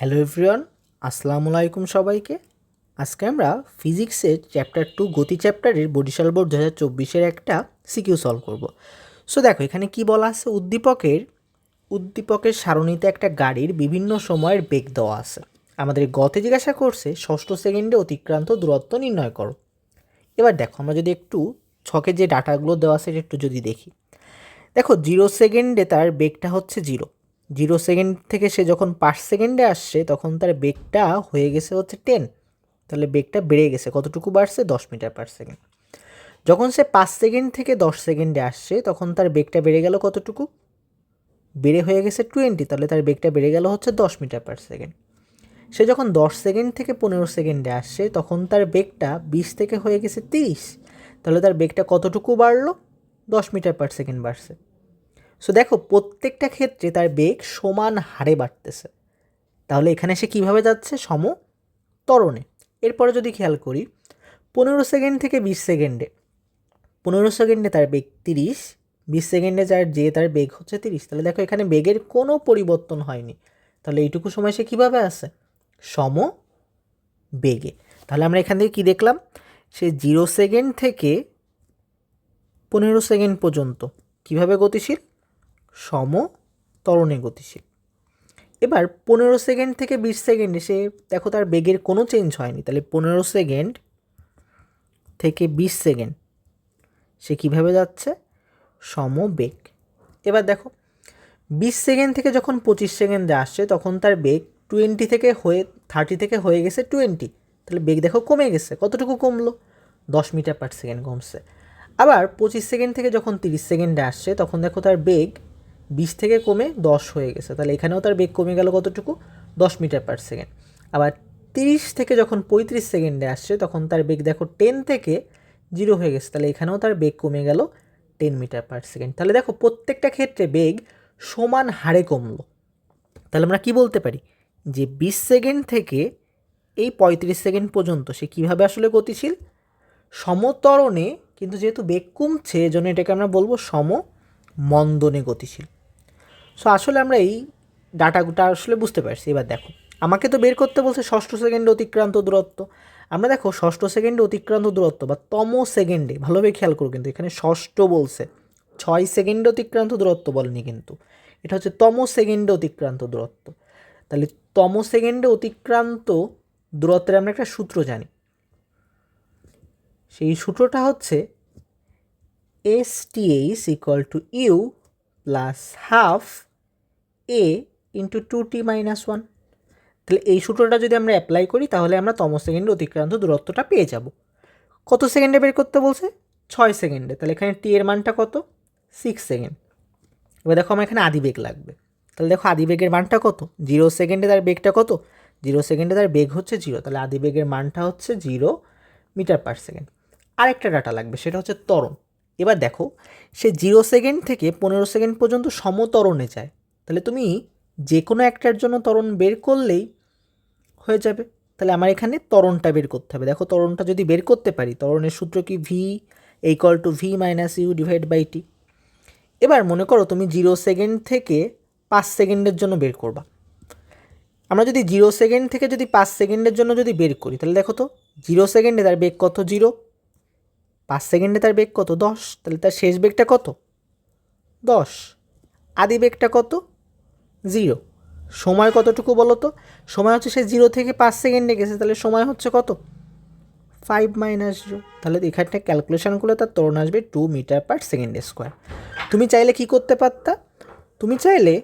Hello everyone, আসসালামু আলাইকুম সবাইকে। আজকে আমরা ফিজিক্সের চ্যাপ্টার টু গতি চ্যাপ্টারের বরিশাল বোর্ড দু হাজার চব্বিশের একটা সিকিউ সলভ করব। সো দেখো, এখানে কি বলা আছে? উদ্দীপকের উদ্দীপকের সারণীতে একটা গাড়ির বিভিন্ন সময়ের বেগ দেওয়া আছে। আমাদের গতে জিজ্ঞাসা করছে, ষষ্ঠ সেকেন্ডে অতিক্রান্ত দূরত্ব নির্ণয় করো। এবার দেখো, আমরা যদি একটু ছকে যে ডাটাগুলো দেওয়া আছে একটু যদি দেখি। দেখো, জিরো সেকেন্ডে তার বেগটা হচ্ছে জিরো। জিরো সেকেন্ড থেকে সে যখন পাঁচ সেকেন্ডে আসছে, তখন তার বেগটা হয়ে গেছে হচ্ছে টেন তাহলে বেগটা বেড়ে গেছে। কতটুকু বাড়ছে? দশ মিটার পার সেকেন্ড যখন সে পাঁচ সেকেন্ড থেকে দশ সেকেন্ডে আসছে, তখন তার বেগটা বেড়ে গেল কতটুকু? বেড়ে হয়ে গেছে টোয়েন্টি তাহলে তার বেগটা বেড়ে গেল হচ্ছে দশ মিটার পার সেকেন্ড সে যখন দশ সেকেন্ড থেকে পনেরো সেকেন্ডে আসছে, তখন তার বেগটা বিশ থেকে হয়ে গেছে তিরিশ। তাহলে তার বেগটা কতটুকু বাড়লো? দশ মিটার পার সেকেন্ড বাড়ছে। সো দেখো, প্রত্যেকটা ক্ষেত্রে তার বেগ সমান হারে বাড়তেছে। তাহলে এখানে সে কীভাবে যাচ্ছে? সম তরণে এরপরে যদি খেয়াল করি, পনেরো সেকেন্ড থেকে বিশ সেকেন্ডে। পনেরো সেকেন্ডে তার বেগ তিরিশ, বিশ সেকেন্ডে যার যে তার বেগ হচ্ছে তিরিশ। তাহলে দেখো, এখানে বেগের কোনো পরিবর্তন হয়নি। তাহলে এইটুকু সময় সে কীভাবে আসে সম বেগে। তাহলে আমরা এখান থেকে কী দেখলাম? সে জিরো সেকেন্ড থেকে পনেরো সেকেন্ড পর্যন্ত কীভাবে গতিশীল? সম তরণে গতিশীল। এবার পনেরো সেকেন্ড থেকে বিশ সেকেন্ডে সে দেখো তার বেগের কোনো চেঞ্জ হয়নি। তাহলে পনেরো সেকেন্ড থেকে বিশ সেকেন্ড সে কীভাবে যাচ্ছে? সম বেগ। এবার দেখো, বিশ সেকেন্ড থেকে যখন পঁচিশ সেকেন্ডে আসছে, তখন তার বেগ টোয়েন্টি থেকে হয়ে, থার্টি থেকে হয়ে গেছে টোয়েন্টি। তাহলে বেগ দেখো কমে গেছে। কতটুকু কমলো? দশ মিটার পার সেকেন্ড কমছে। আবার পঁচিশ সেকেন্ড থেকে যখন তিরিশ সেকেন্ডে আসছে, তখন দেখো তার বেগ বিশ থেকে কমে দশ হয়ে গেছে। তাহলে এখানেও তার বেগ কমে গেল কতটুকু? দশ মিটার পার সেকেন্ড আবার তিরিশ থেকে যখন পঁয়ত্রিশ সেকেন্ডে আসছে, তখন তার বেগ দেখো টেন থেকে জিরো হয়ে গেছে। তাহলে এখানেও তার বেগ কমে গেল টেন মিটার পার সেকেন্ড তাহলে দেখো প্রত্যেকটা ক্ষেত্রে বেগ সমান হারে কমলো। তাহলে আমরা কি বলতে পারি? যে বিশ সেকেন্ড থেকে এই পঁয়ত্রিশ সেকেন্ড পর্যন্ত সে কীভাবে আসলে গতিশীল? সমতরণে কিন্তু যেহেতু বেগ কমছে, এজন্য এটাকে আমরা বলব সম মন্দনে গতিশীল। সো আসলে আমরা এই ডাটাটা আসলে বুঝতে পারছি। এবার দেখো, আমাকে তো বের করতে বলছে ষষ্ঠ সেকেন্ডে অতিক্রান্ত দূরত্ব। আমরা দেখো, ষষ্ঠ সেকেন্ডে অতিক্রান্ত দূরত্ব বা তম সেকেন্ডে, ভালোভাবে খেয়াল করো কিন্তু এখানে ষষ্ঠ বলছে, ছয় সেকেন্ডে অতিক্রান্ত দূরত্ব বলেনি কিন্তু। এটা হচ্ছে তম সেকেন্ডে অতিক্রান্ত দূরত্ব। তাহলে তম সেকেন্ডে অতিক্রান্ত দূরত্বের আমরা একটা সূত্র জানি। সেই সূত্রটা হচ্ছে s t h equal to u plus half a into two t minus one তাহলে এই সূত্রটা যদি আমরা অ্যাপ্লাই করি, তাহলে আমরা তম সেকেন্ডে অতিক্রান্ত দূরত্বটা পেয়ে যাব। কত সেকেন্ডে বের করতে বলছে? ছয় সেকেন্ডে তাহলে এখানে টি এর মানটা কত? সিক্স সেকেন্ড এবার দেখো আমার এখানে আদি বেগ লাগবে। তাহলে দেখো আদি বেগের মানটা কত? জিরো সেকেন্ডে তার বেগটা কত? জিরো সেকেন্ডে তার বেগ হচ্ছে জিরো তাহলে আদি বেগের মানটা হচ্ছে জিরো মিটার পার সেকেন্ড আরেকটা ডাটা লাগবে, সেটা হচ্ছে ত্বরণ। এবার দেখো, সে জিরো সেকেন্ড থেকে পনেরো সেকেন্ড পর্যন্ত সমতরণে যায়। তাহলে তুমি যে কোনো একটার জন্য তরণ বের করলেই হয়ে যাবে। তাহলে আমার এখানে তরণটা বের করতে হবে। দেখো তরণটা যদি বের করতে পারি তরণের সূত্র কি? V equal to v minus u divide by t এবার মনে করো তুমি জিরো সেকেন্ড থেকে পাঁচ সেকেন্ডের জন্য বের করবা। আমরা যদি জিরো সেকেন্ড থেকে যদি পাঁচ সেকেন্ডের জন্য যদি বের করি, তাহলে দেখো তো জিরো সেকেন্ডে তার বেগ কত? জিরো পাঁচ সেকেন্ডে তার বেগ কত? দশ। তাহলে তার শেষ বেগটা কত? দশ। আদি বেগটা কত? জিরো। সময় কতটুকু বলো তো? সময় হচ্ছে সে জিরো থেকে পাঁচ সেকেন্ডে গেছে, তাহলে সময় হচ্ছে কত? Five minus zero. তাহলে এখানটা ক্যালকুলেশন করলে তার তরুণ আসবে two metre per second square. তুমি চাইলে কি করতে পারতা? তুমি চাইলে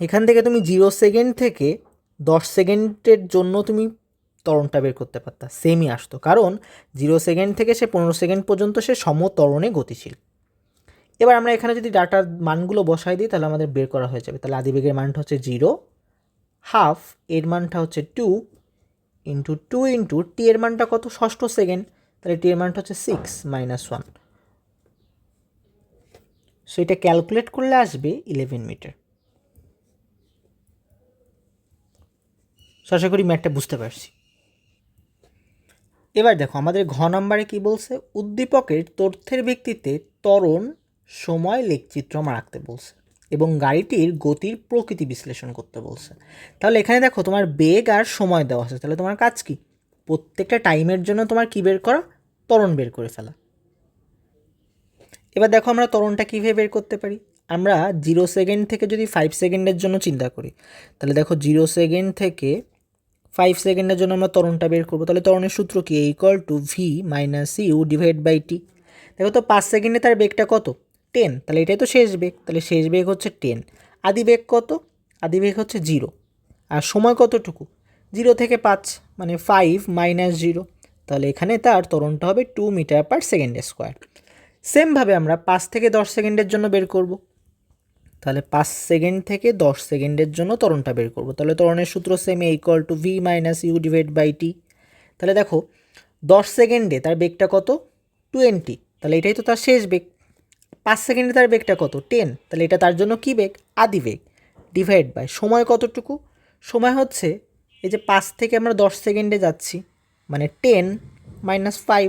এখান থেকে তুমি জিরো সেকেন্ড থেকে দশ সেকেন্ডের জন্য তুমি তরণটা বের করতে পারতা। সেমই আসতো। কারণ জিরো সেকেন্ড থেকে সে পনেরো সেকেন্ড পর্যন্ত সে সমতরণে গতিশীল। এবার আমরা এখানে যদি ডাটার মানগুলো বসাই দিই, তাহলে আমাদের বের করা হয়ে যাবে। তাহলে আদিবেগের মানটা হচ্ছে জিরো, হাফ এর মানটা হচ্ছে two into two into t এর মানটা কত? ষষ্ঠ সেকেন্ড। তাহলে টি এর মানটা হচ্ছে সিক্স মাইনাস ওয়ান। সো এটা ক্যালকুলেট করলে আসবে ইলেভেন মিটার। আশা করি ম্যাটটা বুঝতে পারছি। এবার দেখো, আমাদের ঘ নম্বরে কি বলছে? উদ্দীপকের তথ্যের ভিত্তিতে ত্বরণ সময়, লেখচিত্র আমার আঁকতে বলছে এবং গাড়িটির গতির প্রকৃতি বিশ্লেষণ করতে বলছে। তাহলে এখানে দেখো তোমার বেগ আর সময় দেওয়া আছে। তাহলে তোমার কাজ কি? প্রত্যেকটা টাইমের জন্য তোমার কী বের করা? তরণ বের করে ফেলা। এবার দেখো আমরা তরণটা কীভাবে বের করতে পারি? আমরা জিরো সেকেন্ড থেকে যদি ফাইভ সেকেন্ডের জন্য চিন্তা করি, তাহলে দেখো জিরো সেকেন্ড থেকে ফাইভ সেকেন্ডের জন্য আমরা তরণটা বের করব। তাহলে তরণের সূত্র কি? Equal to v minus u divide by t দেখো তো পাঁচ সেকেন্ডে তার বেগটা কত? টেন তাহলে এটাই তো শেষ বেগ, তাহলে শেষ বেগ হচ্ছে টেন আদি বেগ কত? আদি বেগ হচ্ছে জিরো আর সময় কতটুকু? জিরো থেকে পাঁচ মানে ফাইভ মাইনাস জিরো তাহলে এখানে তার তরণটা হবে two metre per second square সেমভাবে আমরা পাঁচ থেকে দশ সেকেন্ডের জন্য বের করব। তাহলে পাঁচ সেকেন্ড থেকে দশ সেকেন্ডের জন্য তরণটা বের করব। তাহলে তরণের সূত্র same equal to v minus u divide by t তাহলে দেখো, দশ সেকেন্ডে তার বেগটা কত? টোয়েন্টি তাহলে এটাই তো তার শেষ বেগ। পাঁচ সেকেন্ডে তার বেগটা কত? টেন। তাহলে এটা তার জন্য কী বেগ? আদি বেগ। ডিভাইড বাই সময় কতটুকু? সময় হচ্ছে এই যে পাঁচ থেকে আমরা দশ সেকেন্ডে যাচ্ছি মানে টেন মাইনাস ফাইভ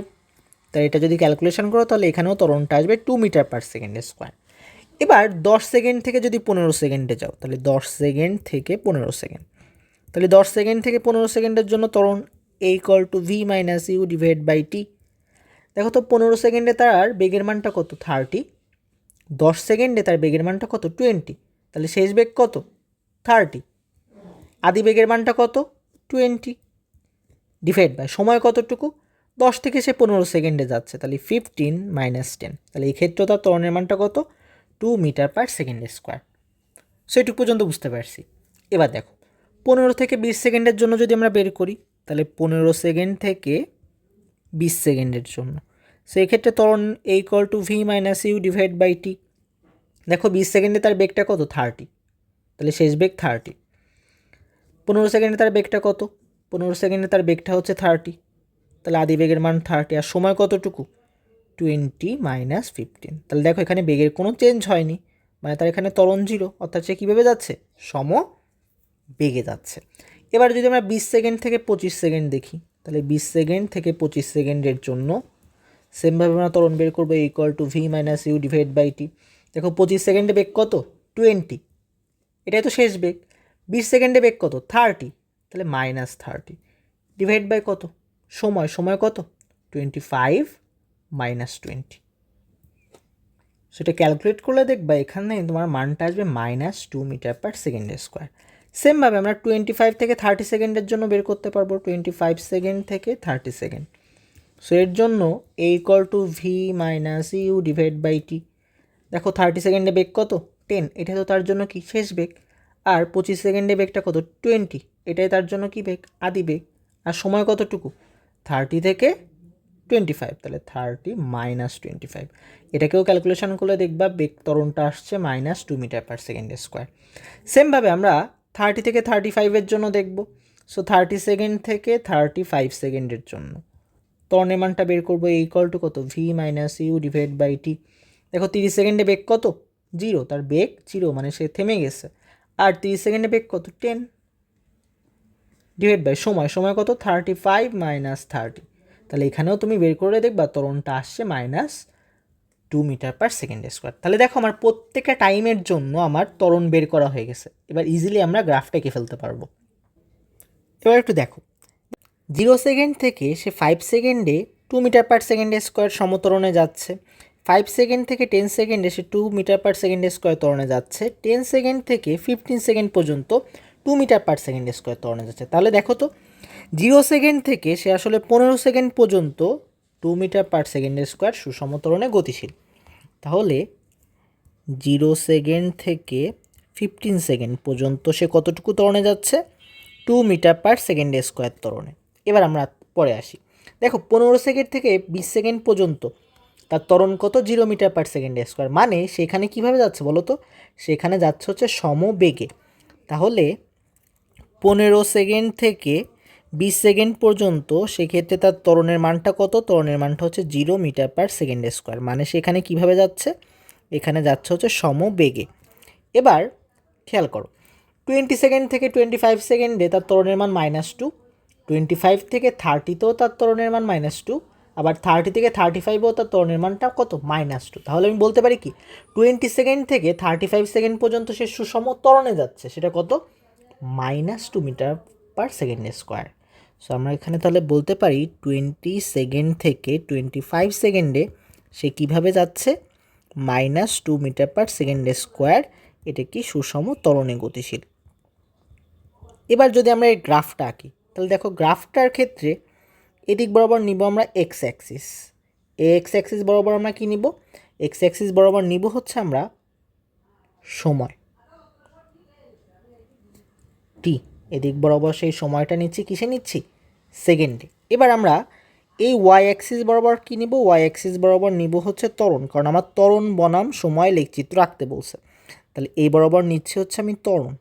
তাহলে এটা যদি ক্যালকুলেশন করো, তাহলে এখানেও ত্বরণটা আসবে টু মিটার পার সেকেন্ডে স্কোয়ার এবার দশ সেকেন্ড থেকে যদি পনেরো সেকেন্ডে যাও, তাহলে দশ সেকেন্ড থেকে পনেরো সেকেন্ড। তাহলে দশ সেকেন্ড থেকে পনেরো সেকেন্ডের জন্য তরণ a equal to v minus u divide by t দেখো তো পনেরো সেকেন্ডে তার বেগের মানটা কত? থার্টি দশ সেকেন্ডে তার বেগের মানটা কত? টোয়েন্টি তাহলে শেষ বেগ কত? থার্টি আদি বেগের মানটা কত? টোয়েন্টি ডিভাইড বাই সময় কতটুকু? দশ থেকে সে পনেরো সেকেন্ডে যাচ্ছে, তাহলে ফিফটিন মাইনাস টেন তাহলে এই ক্ষেত্রে তার ত্বরণের মানটা কত? Two metre per second square so এটুকু পর্যন্ত বুঝতে পারছি। এবার দেখো, পনেরো থেকে বিশ সেকেন্ডের জন্য যদি আমরা বের করি, তাহলে পনেরো সেকেন্ড থেকে বিশ সেকেন্ডের জন্য। সেই ক্ষেত্রে ত্বরণ এই equal to v minus u divide by t দেখো বিশ সেকেন্ডে তার বেগটা কত? থার্টি তাহলে শেষ বেগ থার্টি পনেরো সেকেন্ডে তার বেগটা কত? পনেরো সেকেন্ডে তার বেগটা হচ্ছে থার্টি তাহলে আদি বেগের মান থার্টি আর সময় কতটুকু? টোয়েন্টি মাইনাস ফিফটিন তাহলে দেখো এখানে বেগের কোনো চেঞ্জ হয়নি। মানে তার এখানে তরণ জিরো অর্থাৎ সে কীভাবে যাচ্ছে? সম বেগে যাচ্ছে। এবার যদি আমরা বিশ সেকেন্ড থেকে পঁচিশ সেকেন্ড দেখি, তাহলে বিশ সেকেন্ড থেকে পঁচিশ সেকেন্ডের জন্য সেমভাবে আমরা ত্বরণ বের করব equal to v minus u divide by t দেখো পঁচিশ সেকেন্ডে বেগ কত? টোয়েন্টি এটাই তো শেষ বেগ। বিশ সেকেন্ডে বেগ কত? থার্টি তাহলে মাইনাস থার্টি ডিভাইড বাই কত? সময়। সময় কত? টোয়েন্টি ফাইভ মাইনাস টোয়েন্টি সেটা ক্যালকুলেট করলে দেখবা এখানে তোমার মানটা আসবে minus two metre per second square সেমভাবে আমরা টোয়েন্টি ফাইভ থেকে থার্টি সেকেন্ডের জন্য বের করতে পারব। টোয়েন্টি ফাইভ সেকেন্ড থেকে থার্টি সেকেন্ড সো এর জন্য a equal to v minus u divide by t দেখো থার্টি সেকেন্ডে বেগ কত? টেন এটা তো তার জন্য কি? শেষ বেগ। আর পঁচিশ সেকেন্ডে বেগটা কত? টোয়েন্টি এটাই তার জন্য কি বেগ? আদি বেগ। আর সময় কতটুকু? থার্টি থেকে টোয়েন্টি ফাইভ তাহলে থার্টি মাইনাস টোয়েন্টি ফাইভ এটাকেও ক্যালকুলেশন করলে দেখবা বেগ ত্বরণটা আসছে minus two metre per second square সেমভাবে আমরা থার্টি থেকে থার্টি ফাইভের জন্য দেখব। সো থার্টি সেকেন্ড থেকে থার্টি ফাইভ সেকেন্ডের জন্য। ত্বরণের মানটা বের করব এই ইকুয়াল টু কত? V minus u divide by t দেখো, তিরিশ সেকেন্ডে বেগ কত? জিরো। তার বেগ জিরো মানে সে থেমে গেছে। আর তিরিশ সেকেন্ডে বেগ কত? টেন। ডিভাইড বাই সময়। সময় কত? থার্টি ফাইভ মাইনাস থার্টি তাহলে এখানেও তুমি বের করে দেখবা, তরণটা আসছে minus two metre per second square তাহলে দেখো, আমার প্রত্যেকটা টাইমের জন্য আমার তরণ বের করা হয়ে গেছে। এবার ইজিলি আমরা গ্রাফটা এঁকে ফেলতে পারব। এবার একটু দেখো। জিরো সেকেন্ড থেকে সে ফাইভ সেকেন্ডে two metre per second square সমতরণে যাচ্ছে। ফাইভ সেকেন্ড থেকে টেন সেকেন্ডে সে two metre per second square ত্বরণে যাচ্ছে। টেন সেকেন্ড থেকে ফিফটিন সেকেন্ড পর্যন্ত two metre per second square ত্বরণে যাচ্ছে। তাহলে দেখো তো, জিরো সেকেন্ড থেকে সে আসলে পনেরো সেকেন্ড পর্যন্ত two metre per second square সুসমতরণে গতিশীল। তাহলে জিরো সেকেন্ড থেকে ফিফটিন সেকেন্ড পর্যন্ত সে কতটুকু তরণে যাচ্ছে? Two metre per second square ত্বরণে এবার আমরা পরে আসি। দেখো, পনেরো সেকেন্ড থেকে বিশ সেকেন্ড পর্যন্ত তার ত্বরণ কত? Zero metre per second square মানে সেখানে কীভাবে যাচ্ছে বলো তো? সেখানে যাচ্ছে হচ্ছে সমবেগে। তাহলে পনেরো সেকেন্ড থেকে বিশ সেকেন্ড পর্যন্ত সেক্ষেত্রে তার ত্বরণের মানটা কত? ত্বরণের মানটা হচ্ছে zero metre per second square মানে সেখানে কীভাবে যাচ্ছে? এখানে যাচ্ছে হচ্ছে সমবেগে। এবার খেয়াল করো টোয়েন্টি সেকেন্ড থেকে টোয়েন্টি ফাইভ সেকেন্ডে তার ত্বরণের মান মাইনাস টু টোয়েন্টি ফাইভ থেকে থার্টিতেও তার তরণের মান মাইনাস টু আবার থার্টি থেকে থার্টি ফাইভেও তার তরণের মানটা কত? মাইনাস টু তাহলে আমি বলতে পারি কি? টোয়েন্টি সেকেন্ড থেকে থার্টি ফাইভ সেকেন্ড পর্যন্ত সে সুষম তরণে যাচ্ছে। সেটা কত? Minus two metre per second square so আমরা এখানে তাহলে বলতে পারি টোয়েন্টি সেকেন্ড থেকে টোয়েন্টি ফাইভ সেকেন্ডে সে কীভাবে যাচ্ছে? Minus two metre per second square এটা কি সুষম ত্বরণে গতিশীল। এবার যদি আমরা এই গ্রাফটা আঁকি তাহলে দেখো গ্রাফটার ক্ষেত্রে এদিক বরাবর নিব আমরা এক্স অ্যাক্সিস এ এক্স অ্যাক্সিস বরাবর আমরা কি নিব? এক্স অ্যাক্সিস বরাবর নিব হচ্ছে আমরা সময়। টি এদিক বরাবর সেই সময়টা নিচ্ছি, কিসে নিচ্ছি? সেকেন্ডে। এবার আমরা এই ওয়াই অ্যাক্সিস বরাবর কী নিব? ওয়াই অ্যাক্সিস বরাবর নিব হচ্ছে ত্বরণ, কারণ আমার ত্বরণ বনাম সময় লেখচিত্র আঁকতে বলছে। তাহলে এই বরাবর নিচ্ছি হচ্ছে আমি ত্বরণ।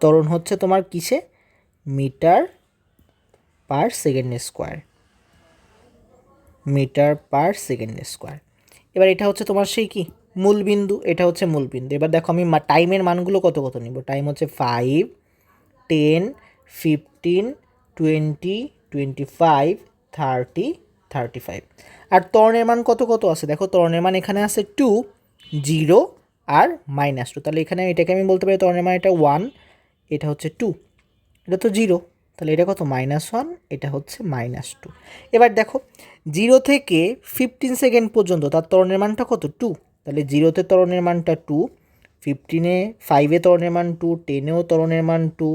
ত্বরণ হচ্ছে তোমার কিসে? Metre per second square. Metre per second square. এবার এটা হচ্ছে তোমার সেই কি? মূল বিন্দু, এটা হচ্ছে মূল বিন্দু। এবার দেখো আমি টাইমের মানগুলো কত কত নিব? টাইম হচ্ছে five ten fifteen twenty twenty five thirty thirty five আর ত্বরণের মান কত কত আছে? দেখো ত্বরণের মান এখানে আছে টু জিরো আর মাইনাস টু তাহলে এখানে এটাকে আমি বলতে পারি ত্বরণের মান এটা ওয়ান এটা হচ্ছে টু এটা তো জিরো তাহলে এটা কত? মাইনাস ওয়ান এটা হচ্ছে মাইনাস টু এবার দেখো জিরো থেকে ফিফটিন সেকেন্ড পর্যন্ত তার তরণের মানটা কত? টু তাহলে জিরোতে ত্বরণের মানটা টু ফিফটিনে ফাইভে তরণের মান টু টেনেও তরণের মান টু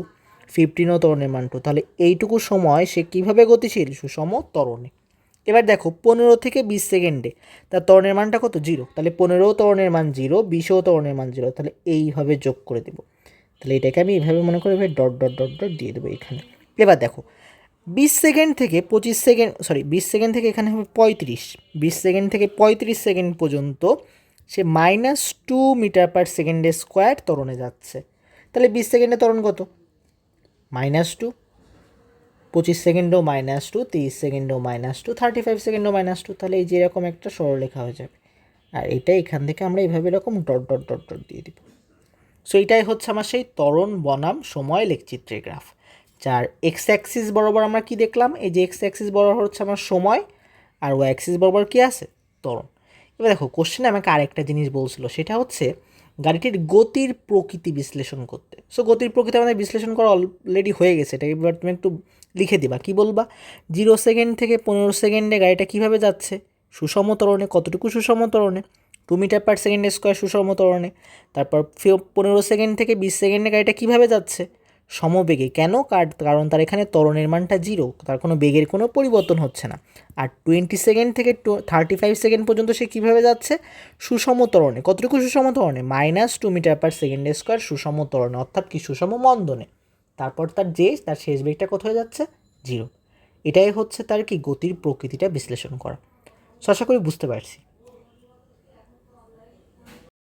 ফিফটিনও তরণের মান টু তাহলে এইটুকু সময় সে কীভাবে গতিশীল? সুষম তরণে এবার দেখো, পনেরো থেকে বিশ সেকেন্ডে তার তরণের মানটা কত? জিরো তাহলে পনেরোও তরণের মান জিরো বিশেও তরণের মান জিরো তাহলে এইভাবে যোগ করে দেবো। তাহলে এটাকে আমি এভাবে মনে করি ডট ডট ডট ডট দিয়ে দেবো এখানে। এবার দেখো, বিশ সেকেন্ড থেকে পঁচিশ সেকেন্ড সরি বিশ সেকেন্ড থেকে এখানে হবে পঁয়ত্রিশ। বিশ সেকেন্ড থেকে পঁয়ত্রিশ সেকেন্ড পর্যন্ত সে মাইনাস টু মিটার পার সেকেন্ডে স্কোয়ার তরণে যাচ্ছে। তাহলে বিশ সেকেন্ডে ত্বরণ কত? মাইনাস টু পঁচিশ সেকেন্ডও মাইনাস টু তিরিশ সেকেন্ডও মাইনাস টু থার্টি ফাইভ সেকেন্ডও মাইনাস টু তাহলে এই যে এরকম একটা সরলরেখা হয়ে যাবে। আর এটা এখান থেকে আমরা এইভাবে এরকম ডট ডট ডট ডট দিয়ে দিব। সো এটাই হচ্ছে আমার সেই ত্বরণ, বনাম, সময়, লেখচিত্রের গ্রাফ যার এক্স অ্যাক্সিস বরাবর আমরা কি দেখলাম? এই যে এক্স অ্যাক্সিস বরাবর হচ্ছে আমার সময় আর ওয়াই অ্যাক্সিস বরাবর কী আছে? ত্বরণ। এবার দেখো কোশ্চেনে আমাকে আরেকটা জিনিস বলছিল, সেটা হচ্ছে গাড়িটির গতির প্রকৃতি বিশ্লেষণ করতে। সো গতির প্রকৃতি আমাদের বিশ্লেষণ করা অলরেডি হয়ে গেছে, এটা এবার তুমি একটু লিখে দিবা, কি বলবা? জিরো সেকেন্ড থেকে পনেরো সেকেন্ডে গাড়িটা কীভাবে যাচ্ছে? সুষম ত্বরণে, কতটুকু সুষম ত্বরণে? Two metre per second square সুষম ত্বরণে। তারপর পনেরো সেকেন্ড থেকে বিশ সেকেন্ডে গাড়িটা কীভাবে যাচ্ছে? সমবেগে। কেন? কার- কারণ তার এখানে ত্বরণের মানটা জিরো তার কোনো বেগের কোনো পরিবর্তন হচ্ছে না। আর টোয়েন্টি সেকেন্ড থেকে টু থার্টি ফাইভ সেকেন্ড পর্যন্ত সে কীভাবে যাচ্ছে? সুষম ত্বরণে। কতটুকু সুষম ত্বরণে? Minus two metre per second square সুষম ত্বরণে। অর্থাৎ কি? সুষম মন্দনে। তারপর তার যে তার শেষ বেগটা কোথায় যাচ্ছে? জিরো এটাই হচ্ছে তার কি? গতির প্রকৃতিটা বিশ্লেষণ করা। সো আশা করি বুঝতে পারছি।